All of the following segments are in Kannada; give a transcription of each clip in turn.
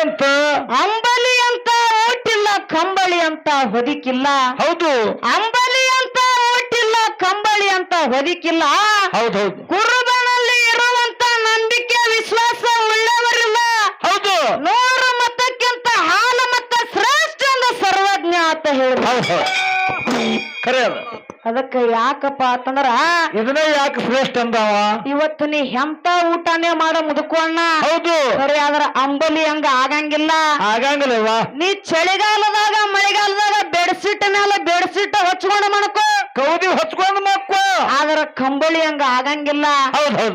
ಏನಂತ ಅಂಬಲಿ ಅಂತ ಓಟಿಲ್ಲ ಕಂಬಳಿ ಅಂತ ಹೊದಿಕಿಲ್ಲ. ಹೌದು. ಅಂಬಲಿ ಅಂತ ಓಟಿಲ್ಲ ಕಂಬಳಿ ಅಂತ ಹೊದಿಕಿಲ್ಲ. ಹೌದೌದು. ಕುರುಬನಲ್ಲಿ ಇರುವಂತ ನಂಬಿಕೆ ವಿಶ್ವಾಸ ಉಳ್ಳವರಿಲ್ಲ. ಹೌದು. ನೂರು ಮತಕ್ಕಿಂತ ಹಾಲು ಮತ ಶ್ರೇಷ್ಠ ಸರ್ವಜ್ಞ ಅಂತ ಹೇಳಿ ಖರೆ ಅದ. ಅದಕ್ಕೆ ಯಾಕಪ್ಪ ಅಂತಂದ್ರ ಇದನ್ನೇ ಯಾಕೆ ಶ್ರೇಷ್ಠ ಅಂದವ? ಇವತ್ತು ನೀ ಎಂತ ಊಟನೇ ಮಾಡೋ ಅಣ್ಣ? ಹೌದು. ಸರಿ ಆದ್ರ ಅಂಬಲಿ ಹಂಗ ಆಗಂಗಿಲ್ಲ. ಆಗಂಗಿಲ್ಲವಾ ನೀ ಚಳಿಗಾಲದಾಗ ಮಳೆಗಾಲದಾಗ ಬೆಡ್ಸಿಟ್ಟ ಮೇಲೆ ಬೆಡ್ಶೀಟ್ ಹಚ್ಕೊಂಡು ಮಾಡ್ಕೊ ಕೌದಿ ಹಚ್ಕೊಂಡು ಮಾಡ್ಕೊ ಆದ್ರ ಕಂಬಳಿ ಹಂಗ ಆಗಂಗಿಲ್ಲ.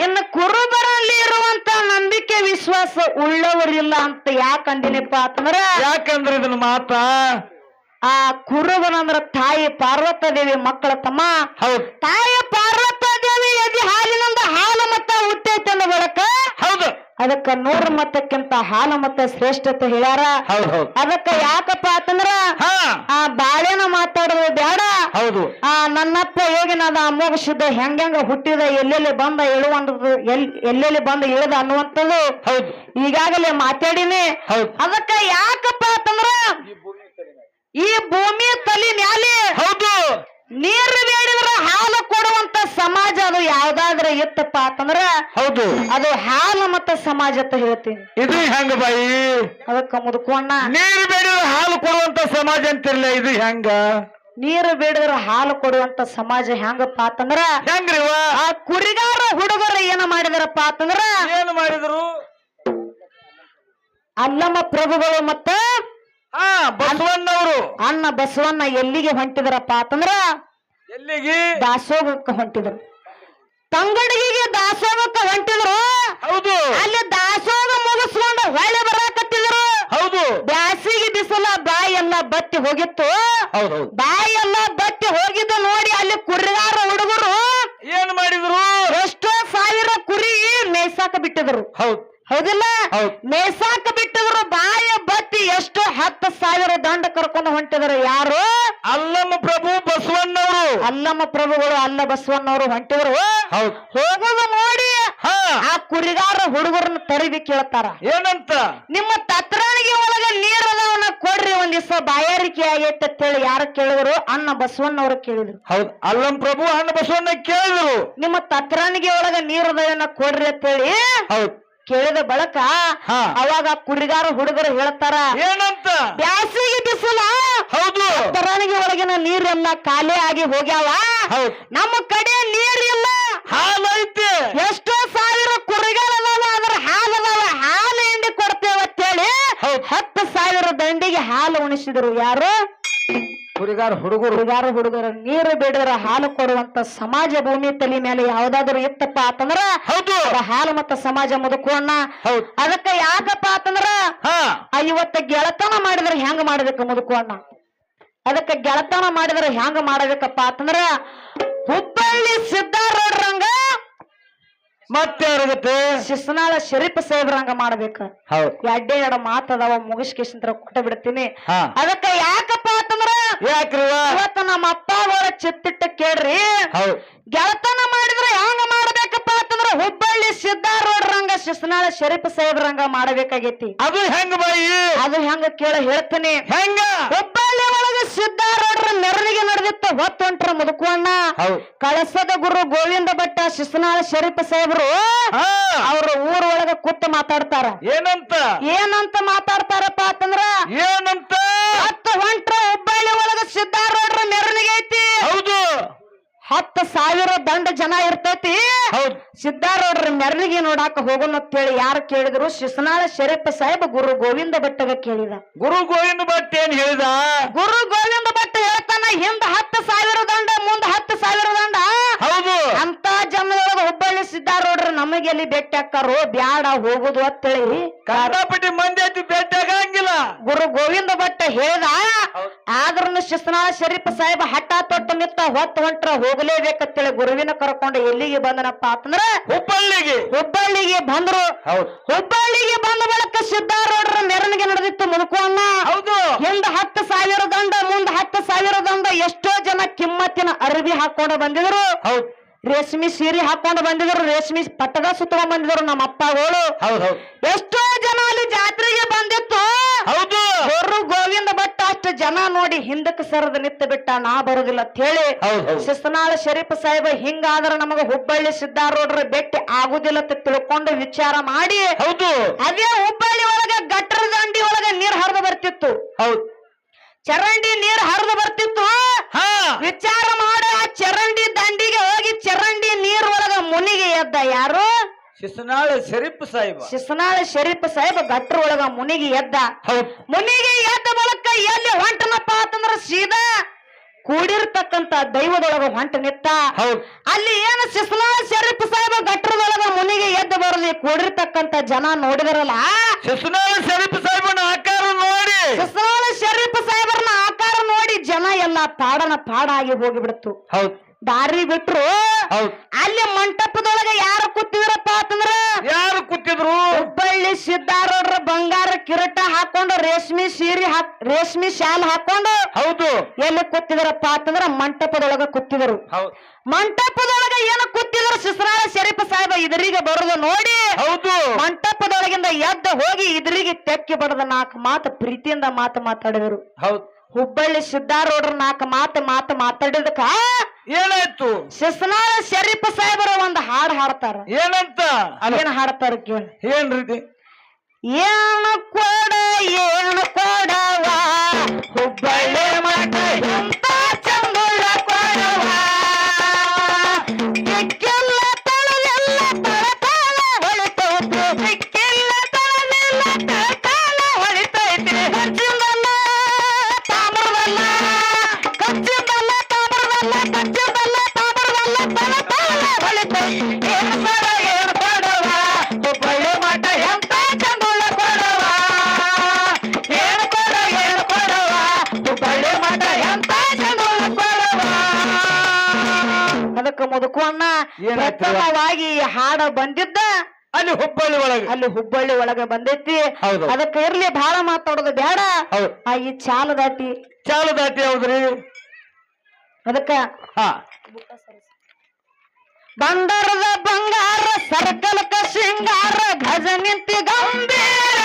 ಇನ್ನು ಕುರುಬರಲ್ಲಿ ಇರುವಂತ ನಂಬಿಕೆ ವಿಶ್ವಾಸ ಉಳ್ಳವರಿಲ್ಲ ಅಂತ ಯಾಕೆ ಅಂದಿನಪ್ಪ ಅಂತಂದ್ರ ಯಾಕಂದ್ರೆ ಇದನ್ನ ಮಾತ? ಆ ಕುರುಬನಂದ್ರ ತಾಯಿ ಪಾರ್ವತ ದೇವಿ ಮಕ್ಕಳ ತಮ್ಮ. ಹೌದು. ತಾಯಿ ಪಾರ್ವತ ದೇವಿ ಎದಿ ಹಾಲಿನಿಂದ ಹಾಲು ಮತ್ತ ಹುಟ್ಟೈತೆ ಅಂದ ಬಳಕ ಹೌದು. ಅದಕ್ಕ ನೂರ ಮತಕ್ಕಿಂತ ಹಾಲು ಮತ್ತ ಶ್ರೇಷ್ಠತೆ ಹೇಳ್ಯಾರ. ಹೌದು ಹೌದು. ಅದಕ್ಕ ಯಾಕಪ್ಪ ಅಂತಂದ್ರ ಹಾ. ಆ ಬಾಳೆನ ಮಾತಾಡೋದು ಬೇಡ. ಹೌದು. ಆ ನನ್ನಪ್ಪ ಅದ ಅಮೋಘ ಶುದ್ಧ ಹೆಂಗ ಹುಟ್ಟಿದ ಎಲ್ಲೆಲ್ಲಿ ಬಂದ ಇಳುವಂತದ್ದು ಎಲ್ ಎಲ್ಲೆಲ್ಲಿ ಬಂದ ಇಳದ ಅನ್ನುವಂಥದ್ದು. ಹೌದು. ಈಗಾಗಲೇ ಮಾತಾಡಿನಿ. ಹೌದು. ಅದಕ್ಕ ಯಾಕಪ್ಪ ಅಂತಂದ್ರ ಈ ಭೂಮಿ ತಲೆ ಮ್ಯಾಲೆ ಹೌದು. ನೀರು ಬೇಡಿದ್ರ ಹಾಲು ಕೊಡುವಂತ ಸಮಾಜ ಅದು ಯಾವ್ದಾದ್ರ ಇತ್ತಪ್ಪ ಅಂತಂದ್ರ ಹೌದು. ಅದು ಹಾಲು ಮತ್ತ ಸಮಾಜ ಅಂತ ಹೇಳ್ತೀನಿ. ಇದು ಹೆಂಗ ಬಾಯಿ? ಅದಕ್ಕ ಮುದುಕೋಣ ನೀರು ಬೇಡ ಹಾಲು ಕೊಡುವಂತ ಸಮಾಜ ಅಂತಿರ್ಲ ಇದು ಹೆಂಗ? ನೀರು ಬೇಡಿದ್ರ ಹಾಲು ಕೊಡುವಂತ ಸಮಾಜ ಹೆಂಗಪ್ಪ ಅಂತಂದ್ರ ಹೆಂಗ್ರಿವ ಆ ಕುರಿಗಾರ ಹುಡುಗರು ಏನ ಮಾಡಿದಾರಪ್ಪ ಅಂತಂದ್ರ ಏನು ಮಾಡಿದ್ರು? ಅಲ್ಲಮ್ಮ ಪ್ರಭುಗಳು ಮತ್ತ ಹಾ ಬಸವಣ್ಣವರು. ಅಣ್ಣ ಬಸವಣ್ಣ ಎಲ್ಲಿಗೆ ಹೊಂಟಿದ್ರಪ್ಪ ಅಂತಂದ್ರ ಎಲ್ಲಿಗೆ? ದಾಸೋಹಕ್ಕೆ ಹೊಂಟಿದ್ರು. ತಂಗಡಿಗೆ ದಾಸೋಹಕ್ಕೆ ಹೊಂಟಿದ್ರು. ಹೌದು. ಅಲ್ಲಿ ದಾಸೋಗ ಮುಗಿಸ್ಕೊಂಡು ಹೊಳೆ ಬರಾಕತ್ತಿದ್ರು. ಹೌದು. ಬ್ಯಾಸಿಗೆ ಬಿಸಿಲ ಬಾಯಿ ಎಲ್ಲ ಬತ್ತಿ ಹೋಗಿತ್ತು. ಹೌದು. ಹೌದು ಬಾಯಿ ಎಲ್ಲ ಬತ್ತಿ ಹೋಗಿದ್ದ ನೋಡಿ ಅಲ್ಲಿ ಕುರಿಗಾರ ಹುಡುಗರು ಏನ್ ಮಾಡಿದ್ರು? ಎಷ್ಟೋ ಸಾವಿರ ಕುರಿ ಮೇಯ್ಸಾಕ ಬಿಟ್ಟಿದ್ರು. ಹೌದು. ಹೌದಿಲ್ಲ? ಹೌದು. ಮೇಯ್ಸಾಕ ಬಿಟ್ಟಿದ್ರು ಬಾಯ ಬತ್ತಿ ಎಷ್ಟೋ ಹತ್ತು ಸಾವಿರ ದಂಡ ಕರ್ಕೊಂಡು ಹೊಂಟಿದ್ರು ಯಾರು? ಅಲ್ಲಮ್ಮ ಪ್ರಭು ಬಸವಣ್ಣವರು. ಅಲ್ಲಮ್ಮ ಪ್ರಭುಗಳು ಅಲ್ಲ ಬಸವಣ್ಣವರು ಹೊಂಟಿದ್ರು. ಹೋಗೋದು ನೋಡಿ. ಹಾ. ಆ ಕುರಿಗಾರ ಹುಡುಗರನ್ನ ತರಿಬಿ ಕೇಳ್ತಾರ. ಏನಂತ? ನಿಮ್ಮ ತತ್ರಾಣಿಗೆ ಒಳಗ ನೀರ್ ಅದಾವನ್ನ ಕೊಡ್ರಿ ಒಂದ್ ದಿವಸ ಬಾಯಾರಿಕೆ ಆಗೈತೆ ಅಂತೇಳಿ ಯಾರು ಕೇಳಿದ್ರು? ಅಣ್ಣ ಬಸವಣ್ಣವ್ರು ಕೇಳಿದ್ರು. ಹೌದು. ಅಲ್ಲಮ್ಮ ಪ್ರಭು ಅಣ್ಣ ಬಸವಣ್ಣ ಕೇಳಿದ್ರು. ನಿಮ್ಮ ತತ್ರಾಣಿಗೆ ಒಳಗ ನೀರ್ ಅದಾವನ್ನ ಕೊಡ್ರಿ ಅಂತೇಳಿ. ಹೌದು. ಕೇಳಿದ ಬಳಕ. ಅವಾಗ ಕುರಿಗಾರ ಹುಡುಗರು ಹೇಳ್ತಾರ ಏನಂತ? ಬ್ಯಾಸಿಗೆ ಬಿಸಿಲ. ಹೌದು. ತರಾಣಿಗೆ ಒಳಗಿನ ನೀರೆಲ್ಲ ಖಾಲಿ ಆಗಿ ಹೋಗ್ಯಾವ. ನಮ್ಮ ಕಡೆ ನೀರಿಲ್ಲ. ಇಲ್ಲ ಹಾಲೈತೆ. ಎಷ್ಟೋ ಸಾವಿರ ಕುರಿಗಾರ ಅದ್ರ ಹಾಲು ಅದಾವ. ಹಾಲು ಹಿಂಡಿ ಕೊಡ್ತೇವೆ ಅಂತೇಳಿ. ಹತ್ತು ಸಾವಿರ ದಂಡಿಗೆ ಹಾಲು ಉಣಿಸಿದ್ರು ಯಾರು? ಕುರಿಗಾರ ಹುಡುಗರು. ಹುಡುಗಾರ ಹುಡುಗರು ನೀರು ಬೇಡರ ಹಾಲು ಕೊಡುವಂತ ಸಮಾಜ ಭೂಮಿ ತಲೆ ಮೇಲೆ ಯಾವ್ದಾದ್ರು ಇತ್ತಪ್ಪ ಅಂತಂದ್ರ ಹೌದು. ಹಾಲು ಮತ್ತ ಸಮಾಜ ಮುದುಕೋಣ ಅದಕ್ಕ ಯಾಕಪ್ಪ ಅಂತಂದ್ರ ಇವತ್ತ ಗೆಳತನ ಮಾಡಿದ್ರೆ ಹೆಂಗ ಮಾಡ್ಬೇಕು ಮುದುಕೋಣ ಅದಕ್ಕ ಗೆಳತನ ಮಾಡಿದ್ರೆ ಹೆಂಗ ಮಾಡಬೇಕಪ್ಪ ಅಂತಂದ್ರ ಹುಬ್ಬಳ್ಳಿ ಸಿದ್ದಾರೂಢರಂಗ ಮತ್ತೆ ಯಾರಿಗತ್ತೆ ಶಿಸ್ನಾಳ ಶರೀಫ್ ಸಾಹೇಬ್ರಂಗ ಮಾಡ್ಬೇಕ. ಹೌದು. ಎಡ್ಡೆ ಎರಡು ಮಾತದವ ಮುಗಿಸ್ಕೇಶಂತ್ರ ಕೊಟ್ಟ ಬಿಡ್ತೀನಿ. ಹಾ. ಅದಕ್ಕ ಯಾಕಪ್ಪ ಅಂತಂದ್ರ ಯಾಕ್ರಿ ಇವತ್ತ ನಮ್ಮ ಅಪ್ಪ ಅವರ ಚಿತ್ತಿಟ್ಟ ಕೇಳ್ರಿ. ಹೌದು. ಗೆಳತನ ಮಾಡಿದ್ರೆ ಹೆಂಗ ಮಾಡ್ಬೇಕಪ್ಪ ಅಂತಂದ್ರ ಹುಬ್ಬಳ್ಳಿ ಸಿದ್ದಾರೋಡ್ರಂಗ ಶಿಸ್ನಾಳ ಶರೀಫ್ ಸಾಹೇಬ್ರಂಗ ಮಾಡ್ಬೇಕಾಗೈತಿ. ಅದು ಹೆಂಗ ಬಾಯಿ? ಅದು ಹೆಂಗ ಕೇಳ ಹೇಳ್ತೀನಿ. ಹೆಂಗ? ಹುಬ್ಬಳ್ಳಿ ಒಳಗೆ ಸಿದ್ದಾರೂಢರ ಮೆರವಣಿಗೆ ನಡೆದಿತ್ತು. ಹೊತ್ತೊಂಟ್ರ ಮುದುಕುವಣ್ಣ. ಕಳಸದ ಗುರು ಗೋವಿಂದ ಭಟ್ಟ ಶಿಸ್ನಾಳ ಶರೀಫ್ ಸಾಹೇಬ್ರು ಅವ್ರ ಊರ್ ಒಳಗ ಕುತ್ತ ಮಾತಾಡ್ತಾರ. ಏನಂತ? ಏನಂತ ಮಾತಾಡ್ತಾರಪ್ಪ ಅಂತಂದ್ರ ಏನಂತ? ಹತ್ತು ಹೊಂಟ್ರ ಹುಬ್ಬಳ್ಳಿ ಒಳಗ ಸಿದ್ದಾರೂಢರ ಮೆರವಣಿಗೆ ಐತಿ. ಹೌದು. ಹತ್ತು ಸಾವಿರ ದಂಡ ಜನ ಇರ್ತೈತಿ. ಹೌದು. ಮೆರಳಿಗೆ ನೋಡಾಕ ಹೋಗೋಣ ಅಂತೇಳಿ ಯಾರು ಕೇಳಿದ್ರು ಶಿಸ್ನಾಳ ಶರೀಫ್ ಸಾಹೇಬ್ ಗುರು ಗೋವಿಂದ ಭಟ್ಟಗ ಕೇಳಿದ. ಗುರು ಗೋವಿಂದ ಭಟ್ ಏನ್ ಹೇಳಿದ? ಗುರು ಗೋವಿಂದ ಭಟ್ ಹೇಳ್ತಾನ ಹಿಂದ ಹತ್ತು ಸಾವಿರ ದಂಡ ಮುಂದ ಹತ್ತು ಸಾವಿರ ದಂಡ. ನಮಗೆ ಎಲ್ಲಿ ಬೆಟ್ಟ ಹಾಕಾರೋ ಬ್ಯಾಡ ಹೋಗುದು ಅಂತೇಳಿ ಕಂಡಾಪಟ್ಟಿ ಮಂದಿ ಐತಿ ಬೆಟ್ಟ ಆಗಂಗಿಲ್ಲ. ಗುರು ಗೋವಿಂದ ಭಟ್ಟ ಹೇಳ್ದ ಆದ್ರೂ ಶಿಸ್ನಾಳ ಶರೀಫ್ ಸಾಹೇಬ ಹಠ ತೊಟ್ಟ ನಿತ್ತ ಹೊತ್ತು ಹೊಂಟ್ರ ಹೋಗಲೇಬೇಕಂತೇಳಿ ಗುರುವಿನ ಕರ್ಕೊಂಡು ಎಲ್ಲಿಗೆ ಬಂದನಪ್ಪ ಅಂತಂದ್ರ ಹುಬ್ಬಳ್ಳಿಗೆ. ಹುಬ್ಬಳ್ಳಿಗೆ ಬಂದ್ರು. ಹುಬ್ಬಳ್ಳಿಗೆ ಬಂದ ಬಳಿಕ ಸಿದ್ದಾರೂಢರ ಮೆರವಣಿಗೆ ನಡೆದಿತ್ತು ಮುದುಕುವನ್ನ ಹೌದು. ಹಿಂದ ಹತ್ತು ಸಾವಿರ ದಂಡ ಮುಂದ ಹತ್ತು ಸಾವಿರ ದಂಡ ಎಷ್ಟೋ ಜನ ಕಿಮ್ಮತ್ತಿನ ಅರಬಿ ಹಾಕೊಂಡು ಬಂದಿದ್ರು. ಹೌದು. ರೇಷ್ಮಿ ಸೀರೆ ಹಾಕೊಂಡು ಬಂದಿದ್ರು ರೇಷ್ಮಿ ಪಟ್ಟದ ಸುತ್ತಕೊಂಡ್ ಬಂದಿದ್ರು ನಮ್ಮ ಅಪ್ಪಗಳು. ಹೌದು ಹೌದು. ಎಷ್ಟೋ ಜನ ಅಲ್ಲಿ ಜಾತ್ರೆಗೆ ಬಂದಿತ್ತು. ಜನ ನೋಡಿ ಹಿಂದಕ್ಕೆ ಸರದ ನಿತ್ತ ಬಿಟ್ಟ. ನಾ ಬರುದಿಲ್ಲ ಅಂತ ಹೇಳಿ ಹೌದ್ ಹೌದ್. ಶಿಸ್ತನಾಳ ಶರೀಫ್ ಸಾಹೇಬ ಹಿಂಗಾದ್ರ ನಮಗ ಹುಬ್ಬಳ್ಳಿ ಸಿದ್ದಾರೋಡ್ರ ಭೇಟಿ ಆಗುದಿಲ್ಲ ಅಂತ ತಿಳ್ಕೊಂಡು ವಿಚಾರ ಮಾಡಿ ಹೌದು. ಅದೇ ಹುಬ್ಬಳ್ಳಿ ಒಳಗ ಗಟ್ಟರ ದಂಡಿ ಒಳಗ ನೀರ್ ಹರಿದು ಬರ್ತಿತ್ತು. ಹೌದು. ಚರಂಡಿ ನೀರ್ ಹರಿದು ಬರ್ತಿತ್ತು ಹಾ ವಿಚಾರ ಮಾಡ ಆ ಚರಂಡಿ ದಂಡಿಗೆ ಹೋಗಿ ಚರಂಡಿ ನೀರ್ ಒಳಗ ಮುನಿಗೆ ಎದ್ದ ಯಾರು ಶಿಸ್ನಾಳ ಶರೀಫ್ ಸಾಹೇಬ. ಶಿಸ್ನಾಳ ಶರೀಫ್ ಸಾಹೇಬ ಗಟ್ರ ಒಳಗ ಮುನಿಗೆ ಎದ್ದ. ಹೌದು. ಮುನಿಗೆ ಎದ್ದ ಬಳಕ ಎಲ್ಲಿ ಹೊಂಟನಪ್ಪ ಅಂತಂದ್ರ ಸೀದಾ ಕೂಡಿರ್ತಕ್ಕಂತ ದೈವದೊಳಗ ಹೊಂಟ ನಿತ್ತ. ಹೌದು. ಅಲ್ಲಿ ಏನು ಶಿಸ್ನಾಳ ಶರೀಫ್ ಸಾಹೇಬ ಗಟ್ರದೊಳಗ ಮುನಿಗೆ ಎದ್ದ ಬರಲಿ ಕೂಡಿರ್ತಕ್ಕಂತ ಜನ ನೋಡಿದರಲ್ಲ. ಶಿಸ್ನಾಳ ಶರೀಫ್ ಸಾಹಿಬನ ಆಕಾರ ನೋಡಿ. ಶಿಸ್ನಾಳ ಶರೀಫ್ ಸಾಹೇಬರನ್ನ ಆಕಾರ ನೋಡಿ ಜನ ಎಲ್ಲ ಪಾಡನ ಪಾಡಾಗಿ ಹೋಗಿಬಿಡ್ತು. ಹೌದು. ದಾರಿ ಬಿಟ್ರು. ಹೌದು. ಅಲ್ಲಿ ಮಂಟಪದೊಳಗ ಯಾರು ಕೂತಿದ್ರು ಹುಬ್ಬಳ್ಳಿ ಸಿದ್ದಾರವ್ರ ಬಂಗಾರ ಕಿರೀಟ ಹಾಕೊಂಡು ರೇಷ್ಮೆ ಸೀರೆ ಹಾಕ್ ರೇಷ್ಮಿ ಶಾಲ್ ಹಾಕೊಂಡು ಹೌದು. ಎಲ್ಲಿ ಕೂತಿದ್ರಪ್ಪ ಅಂತಂದ್ರ ಮಂಟಪದೊಳಗ ಕೂತಿದ್ರು. ಹೌದು. ಮಂಟಪದೊಳಗ ಏನ ಕೂತಿದ್ರು ಸಿಸರಾಳ ಶರೀಫ್ ಸಾಹೇಬ ಇದರಿಗೆ ಬರೋದು ನೋಡಿ ಹೌದು. ಮಂಟಪದೊಳಗಿಂದ ಎದ್ದ ಹೋಗಿ ಇದರಿಗೆ ತೆಕ್ಕಿ ಬಡದ ನಾಲ್ಕು ಮಾತು ಪ್ರೀತಿಯಿಂದ ಮಾತು ಮಾತಾಡಿದರು. ಹೌದು. ಹುಬ್ಬಳ್ಳಿ ಸಿದ್ದಾರೂಢರ ನಾಲ್ಕು ಮಾತು ಮಾತು ಮಾತಾಡಿದಕ್ಕ ಏನಾಯ್ತು? ಶಸನಾರ ಶರೀಫ್ ಸಾಹೇಬರ ಒಂದು ಹಾಡು ಹಾಡ್ತಾರ. ಏನಂತ? ಏನ್ ಹಾಡ್ತಾರ ಕೇಳಿ. ಏನ್ರಿ ಏನು ಕೊಡ ಏನು ಪ್ರಥಮವಾಗಿ ಈ ಹಾಡ ಬಂದಿದ್ದ ಅಲ್ಲಿ ಹುಬ್ಬಳ್ಳಿ ಒಳಗೆ. ಅಲ್ಲಿ ಹುಬ್ಬಳ್ಳಿ ಒಳಗೆ ಬಂದೈತಿ. ಹೌದು. ಅದಕ್ಕೆ ಇರ್ಲಿ ಬಹಳ ಮಾತಾಡೋದು ಬೇಡ. ಆ ಈ ಚಾಲ ದಾಟಿ. ಚಾಲು ದಾಟಿ ಹೌದ್ರಿ? ಅದಕ್ಕ ಹಾ. ಬಂದರದ ಬಂಗಾರ ಸರ್ಕಲ್ ಶೃಂಗಾರ ಗಜ ನಿಂತಿ ಗಂಭೀರ.